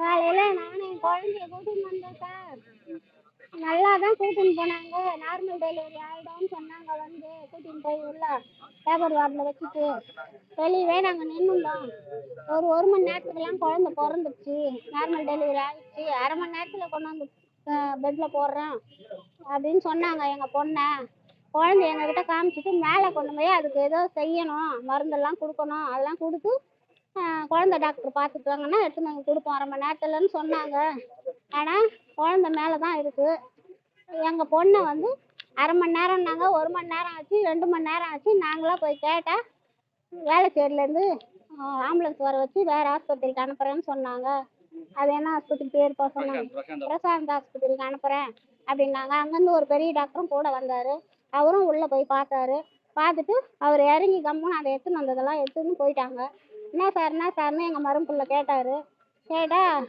காலையில நானும் என் குழந்தைய கூட்டின்னு வந்தேன் சார். நல்லா தான் கூட்டின்னு போனாங்க. நார்மல் டெலிவரி ஆயிடும்னு சொன்னாங்க வந்து. கூட்டின்னு போய் உள்ள பேப்பர் வார்டில் வச்சுட்டு வெளியவே நாங்கள் நின்றுந்தோம் ஒரு ஒரு மணி நேரத்துக்குலாம் குழந்த பிறந்துச்சு நார்மல் டெலிவரி ஆயிடுச்சு. அரை மணி நேரத்தில் கொண்டு வந்து பெட்டில் போடுறேன் அப்படின்னு சொன்னாங்க எங்கள் பொண்ணை. குழந்தைய எங்ககிட்ட காமிச்சிட்டு மேலே கொண்டு போய் அதுக்கு ஏதோ செய்யணும். மருந்தெல்லாம் கொடுக்கணும். அதெல்லாம் கொடுத்து குழந்தை டாக்டர் பார்த்துட்டாங்கன்னா எடுத்துன்னு வந்து கொடுப்போம். அரை மணி நேரத்துலன்னு சொன்னாங்க. ஆனால் குழந்த மேலே தான் இருக்குது எங்கள் பொண்ணை வந்து அரை மணி நேரம்னாங்க ஒரு மணி நேரம் ஆச்சு ரெண்டு மணி நேரம் ஆச்சு. நாங்களாம் போய் கேட்டால் வேலைச்சேரியிலேருந்து ஆம்புலன்ஸ் வர வச்சு வேறு ஆஸ்பத்திரிக்கு அனுப்புகிறேன்னு சொன்னாங்க. அது என்ன ஹாஸ்பிட்டல் பேருப்பா சொன்னாங்க. பிரசாந்த் ஆஸ்பத்திரிக்கு அனுப்புகிறேன் அப்படின்னாங்க. அங்கேருந்து ஒரு பெரிய டாக்டரும் கூட வந்தார். அவரும் உள்ளே போய் பார்த்தாரு. பார்த்துட்டு அவர் இறங்கி கம்முன்னு அதை எடுத்துன்னு வந்ததெல்லாம் எடுத்துன்னு போயிட்டாங்க. என்ன சார் என்ன சார்னு எங்கள் மருமப்புள்ள கேட்டார். கேட்டால்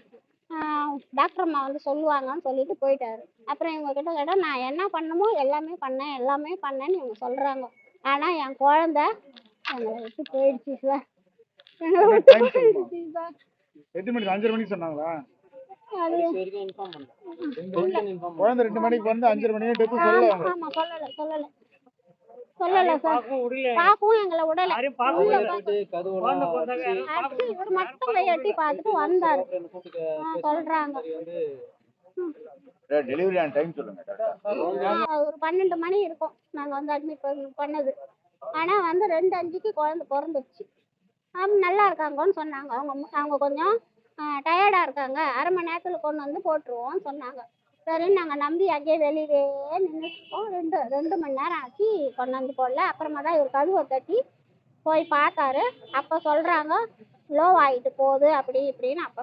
டாக்டர் அம்மா வந்து சொல்லுவாங்கன்னு சொல்லிட்டு போயிட்டாரு. அப்புறம் இவங்க கிட்ட கேட்டால் நான் என்ன பண்ணணுமோ எல்லாமே பண்ணேன் எல்லாமே பண்ணேன்னு இவங்க சொல்கிறாங்க ஆனால் என் குழந்த எங்களை விட்டு போயிடுச்சு சார் எங்களை விட்டு போயிடுச்சு சார் எட்டு மணிக்கு அஞ்சரை மணிக்கு சொன்னாங்களா? குழந்தை ரெண்டு மணிக்கு வந்து அஞ்சரை மணி டெத்து சொல்லல சொல்லல சொல்லல. சொல்லல சார். பாக்கவும் எங்களை அடிச்சு இவர் மட்டும் எட்டி பார்த்துட்டு வந்தாரு. சொல்றாங்க. டெலிவரி ஆன டைம் சொல்லுங்க டாக்டர். ஆ, ஒரு பன்னெண்டு மணி இருக்கும். நாங்க வந்து அட்மிட் பண்ணது. ஆனா வந்து ரெண்டு அஞ்சுக்கு குழந்தை பிறந்துருச்சு. நல்லா இருக்காங்கன்னு சொன்னாங்க. அவங்க அவங்க கொஞ்சம் டயர்டா இருக்காங்க. அரை மணி நேரத்துல கொண்டு வந்து போட்டுருவோம்னு சொன்னாங்க. சரின்னு நாங்க நம்பி அங்கேயே வெளியவே நின்றுட்டோம் ரெண்டு ரெண்டு மணி நேரம் ஆச்சு கொண்டு வந்து போடல. அப்புறமா தான் இவர் கதவை தட்டி போய் பார்த்தாரு. அப்ப சொல்றாங்க லோ ஆயிட்டு போகுது அப்படி இப்படின்னு அப்ப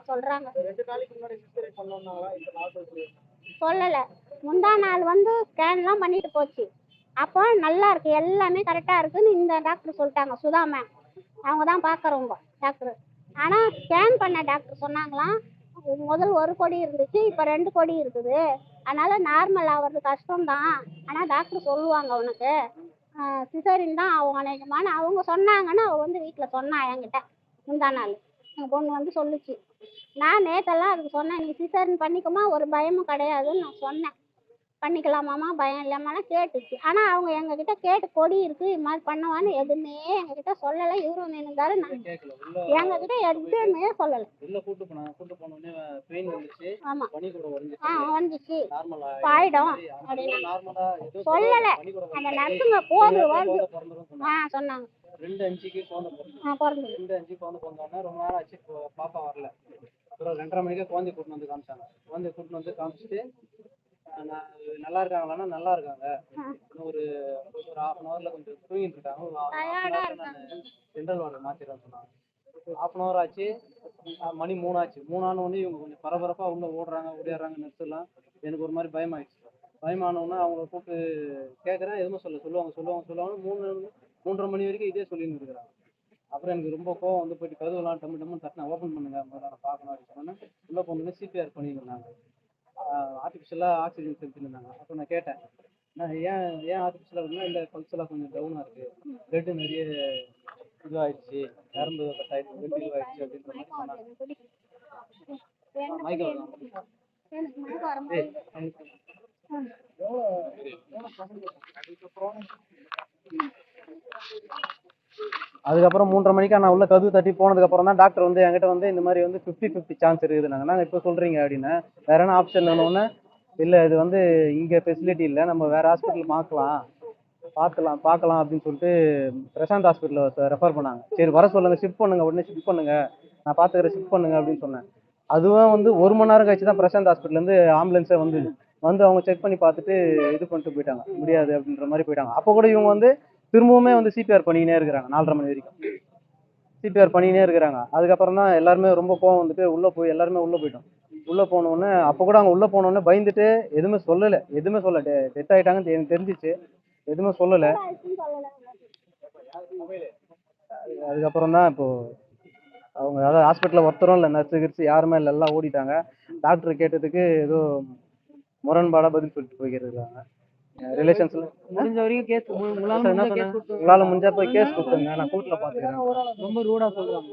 நாற்பது சொல்லல. முந்தா நாள் வந்து ஸ்கேன்லாம் பண்ணிட்டு போச்சு. அப்போ நல்லா இருக்கு எல்லாமே கரெக்டா இருக்குன்னு இந்த டாக்டர் சொல்லிட்டாங்க சுதா மேம் அவங்க தான் பார்க்குறவங்க டாக்டர் ஆனா ஸ்கேன் பண்ண டாக்டர் சொன்னாங்களாம் முதல் ஒரு கொடி இருந்துச்சு இப்போ ரெண்டு கொடி இருக்குது. அதனால நார்மல் ஆகிறது கஷ்டம்தான். ஆனால் டாக்டர் சொல்லுவாங்க உனக்கு. சிசரின் தான் அவங்க அநேகமான அவங்க சொன்னாங்கன்னு அவள் வந்து வீட்டில் சொன்னா என்கிட்ட. முந்தா நாள். எங்கள் பொண்ணு வந்து சொல்லுச்சு. நான் நேற்றெல்லாம் அதுக்கு சொன்னேன் நீ சிசரின் பண்ணிக்கமா ஒரு பயமும் கிடையாதுன்னு நான் சொன்னேன். பண்ணிக்கலாமாம்மா? பயம் இல்லாமனா கேட்டுச்சு. ஆனால் அவங்க எங்ககிட்ட கேட்டு கொடி இருக்கு இது மாதிரி பண்ணவான்னு எதுவுமே எங்ககிட்ட சொல்லலை. இவரும் நின்றுந்தாரு நான் எங்ககிட்ட எதுவுமே சொல்லலை. கூட ஆ வந்துச்சு. நார்மலா எதுவும் சொல்லல. அந்த. நர்ஸுங்க போது சொன்னாங்க. ஆ சொன்னாங்க. ரெண்டு அஞ்சுக்கு குழந்தை பிறந்தது. ரெண்டு அஞ்சு குழந்தை பிறந்தோடனே ரொம்ப நேரம் ஆச்சு. பாப்பா வரல. அப்புறம் ரெண்டரை மணிக்கு குழந்தை கூட்டின்னு வந்து காமிச்சாங்க. குழந்தை கூட்டின்னு வந்து காமிச்சிட்டு நல்லா இருக்காங்களான்னா நல்லா இருக்காங்க. ஒரு ஒரு ஹாஃப் அன் ஹவர்ல கொஞ்சம் தூங்கிட்டு இருக்காங்க. ஜென்ரல் வார்டு மாத்திடுறேன் சொன்னாங்க. ஹாஃப் அன் ஹவர் ஆச்சு. ஆஹ் மணி மூணாச்சு. மூணான உடனே இவங்க கொஞ்சம் பரபரப்பா உள்ள ஓடுறாங்க ஓடிடுறாங்க எல்லாம் எனக்கு ஒரு மாதிரி பயமாயிடுச்சு. பயமான உடனே அவங்கள கூப்பிட்டு கேட்குறேன் எதுவுமே சொல்ல சொல்லுவாங்க சொல்லுவாங்க சொல்லுவாங்க. மூணு மூன்றரை மணி வரைக்கும் இதே சொல்லின்னு இருக்கிறாங்க. அப்புறம் எனக்கு ரொம்ப கோவம் வந்து போயிட்டு கதவுலாம் டம்மு டம்முன்னு தட்டினா ஓப்பன் பண்ணுங்க. முதல்ல நான் பார்க்கணும் அப்படின்னு சொன்னேன். உள்ள போனோடனே சிபிஆர் பண்ணியிருந்தாங்க ஆர்டிஃபிஷியலாக ஆக்சிஜன் செலுத்திருந்தாங்க அப்போ நான் கேட்டேன் நான் ஏன் ஏன் ஆர்டிஃபிஷியலாக அப்படின்னா இல்லை பல்ஸ்லாம் கொஞ்சம் டவுனாக இருக்குது பிளட்டு நிறைய இதுவாகிடுச்சு நரம்பு கட் ஆயிடுச்சு பிளட் இதுவாகிடுச்சு அப்படின்ற மாதிரி சொன்னாங்க. வருதா? எனக்கு மயக்கம் வர மாதிரி ஏய், அதுக்கப்புறம் மூன்றரை மணிக்கா நான் உள்ள கதவு தட்டி போனதுக்கப்புறம் தான் டாக்டர் வந்து என்கிட்ட வந்து இந்த மாதிரி வந்து ஃபிஃப்டி ஃபிஃப்டி சான்ஸ் இருக்குது நாங்கள் நாங்கள் இப்போ சொல்கிறீங்க அப்படின்னு. வேற என்ன ஆப்ஷன் ஒன்று இல்லை இது வந்து இங்கே ஃபெசிலிட்டி இல்லை. நம்ம வேறு ஹாஸ்பிட்டல் பார்க்கலாம். பார்க்கலாம் பார்க்கலாம் அப்படின்னு சொல்லிட்டு பிரசாந்த் ஹாஸ்பிட்டலில் ரெஃபர் பண்ணாங்க. சரி வர சொல்லுங்கள் ஷிஃப்ட் பண்ணுங்கள் உடனே ஷிஃப்ட் பண்ணுங்கள் நான் பார்த்துக்கிறேன். ஷிஃப்ட் பண்ணுங்க அப்படின்னு சொன்னேன். அதுவும் வந்து ஒரு மணி நேரம் கழிச்சு தான் பிரசாந்த் ஹாஸ்பிட்டல்லேருந்து ஆம்புலன்ஸே வந்து வந்து அவங்க செக் பண்ணி பார்த்துட்டு இது பண்ணிட்டு போயிட்டாங்க. முடியாது அப்படின்ற மாதிரி போயிட்டாங்க. அப்போ கூட இவங்க வந்து திரும்பவுமே வந்து சிபிஆர் பண்ணிக்கினே இருக்கிறாங்க நாலரை மணி வரைக்கும். சிபிஆர் பண்ணிக்கினே இருக்கிறாங்க. அதுக்கப்புறம் தான் எல்லாருமே ரொம்ப கோவம் வந்துட்டு உள்ளே போய் எல்லாருமே உள்ளே போயிட்டோம். உள்ளே போனோடனே அப்போ கூட அவங்க உள்ளே போனோடனே பயந்துட்டு எதுவுமே சொல்லலை. எதுவுமே சொல்ல டெத் ஆகிட்டாங்கன்னு எனக்கு தெரிஞ்சிச்சு. எதுவுமே சொல்லலை. அதுக்கப்புறம் தான் இப்போ அவங்க அதாவது ஹாஸ்பிட்டலில் ஒருத்தரும் இல்லை நர்ஸு கிர்ஸு யாருமே இல்லை எல்லாம் ஓடிட்டாங்க. டாக்டர் கேட்டதுக்கு ஏதோ முரண்பாடாக பதில் சொல்லிட்டு போய்க்கிருக்காங்க ரிலேஷன்ஸ்ல முடிஞ்ச வரைக்கும் கேஸ் உங்களால முடிஞ்ச போய் கேஸ் கொடுத்துருங்க நான் கோர்ட்ல பாத்துக்கிறேன் ரொம்ப ரூடா சொல்றாங்க.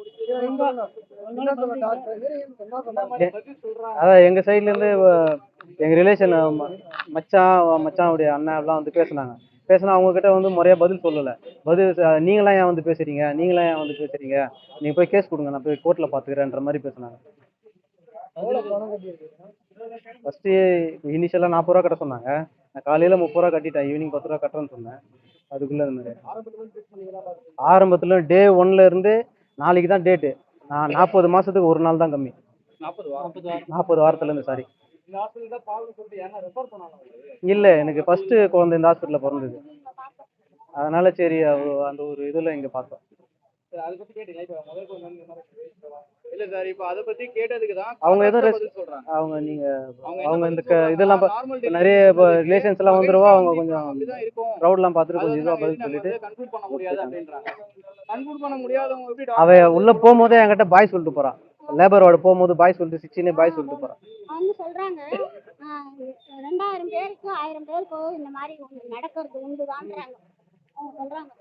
அதான் எங்க சைடுல இருந்து எங்க ரிலேஷன் மச்சான் மச்சானுடைய அண்ணன் எல்லாம் வந்து பேசுனாங்க. பேசினா அவங்க கிட்ட வந்து முறையா பதில் சொல்லல. பதில் ச- நீங்களா ஏன் வந்து பேசுறீங்க? நீங்களா ஏன் வந்து பேசுறீங்க? நீங்க போய் கேஸ் கொடுங்க நான் போய் கோர்ட்ல பாத்துக்கிறேன்ற மாதிரி பேசுனாங்க. ஃபர்ஸ்ட் இனிஷியலா நாற்பது ரூபா கட்ட சொன்னாங்க. நான் காலையில முப்பது ரூபா கட்டிட்டேன். ஈவினிங் பத்து ரூபா கட்டுறேன்னு சொன்னேன். அதுக்குள்ள இந்த மாதிரி. ஆரம்பத்துல டே ஒன்ல இருந்து நாளைக்கு தான் டேட்டு நான் நாற்பது மாசத்துக்கு ஒரு நாள் தான் கம்மி. நாற்பது வாரத்துல இருந்து சாரி இல்ல எனக்கு ஃபர்ஸ்ட் குழந்தை இந்த ஹாஸ்பிட்டல்ல பிறந்தது. அதனால சரி அந்த ஒரு இதுல இங்க பார்த்தோம். இல்ல சார் இப்ப அத பத்தி கேட்டதுக்கு தான் அவங்க ஏதோ சொல்றாங்க. அவங்க நீங்க அவங்க இந்த இதெல்லாம் நார்மல் இப்ப நிறைய ரிலேஷன்ஸ் எல்லாம் வந்துருவா அவங்க கொஞ்சம் க்ரௌட்லாம் பார்த்துட்டு கொஞ்சம் இதுவா பதில் சொல்லிட்டு கன்க்ளூட் பண்ண முடியாது அப்படின்றாங்க. கன்க்ளூட் பண்ண முடியாதவங்க எப்படி அவ உள்ள போகும்போதே என்கிட்ட பாய் சொல்லிட்டு போறான் லேபர் வார்டு போகும்போது பாய் சொல்லிட்டு சிச்சினே பாய் சொல்லிட்டு போறான் அவங்க சொல்றாங்க ரெண்டாயிரம் பேருக்கு ஆயிரம் பேருக்கு இந்த மாதிரி நடக்கிறது உண்டுதான்றாங்க. அவங்க சொல்றாங்க.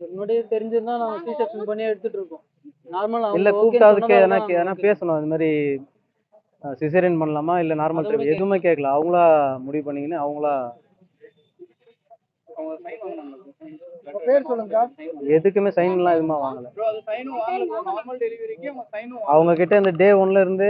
முன்னாடியே தெரிஞ்சிருந்தா நாங்க சி செக்ஷன் பண்ணி எடுத்துட்டு இருக்கோம். நார்மல் இல்ல கூப்பிட்டா அதுக்கு எதனா எதனா பேசணும். இது மாதிரி சிசேரியன் பண்ணலாமா இல்ல நார்மல் டெலிவரி எதுவுமே கேட்கல அவங்களா முடிவு பண்ணிக்கின்னு அவங்களா பேர் சொல்லுங்க எதுக்குமே சைன்லாம் எதுவுமே வாங்கல. ப்ரோ அது சைனும் வாங்கல. நார்மல் டெலிவரிக்கு அவங்க சைனும் அவங்க கிட்ட இந்த டே ஒன்ல இருந்து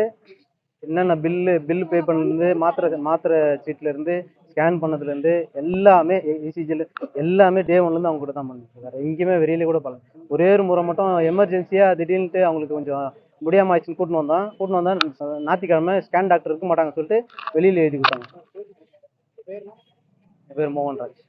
என்னென்ன பில்லு பில்லு பே பண்ணது மாத்திரை மாத்திரை சீட்ல இருந்து ஸ்கேன் பண்ணதுலேருந்து எல்லாமே இசிஜியில் e, எல்லாமே டே ஒன்லேருந்து அவங்க கூட தான் பண்ணிட்டு இருக்காரு. எங்கேயுமே வெளியில கூட பண்ணல ஒரே ஒரு முறை மட்டும் எமர்ஜென்சியாக திடீர்னுட்டு அவங்களுக்கு கொஞ்சம் முடியாமல் ஆயிடுச்சுன்னு கூட்டின்னு வந்தான். கூட்டின்னு வந்தால் ஞாயிற்றுக்கிழமை ஸ்கேன் டாக்டர் இருக்க மாட்டாங்கன்னு சொல்லிட்டு வெளியில் எழுதி கொடுத்தாங்க. பேர் மோகன்ராஜ்.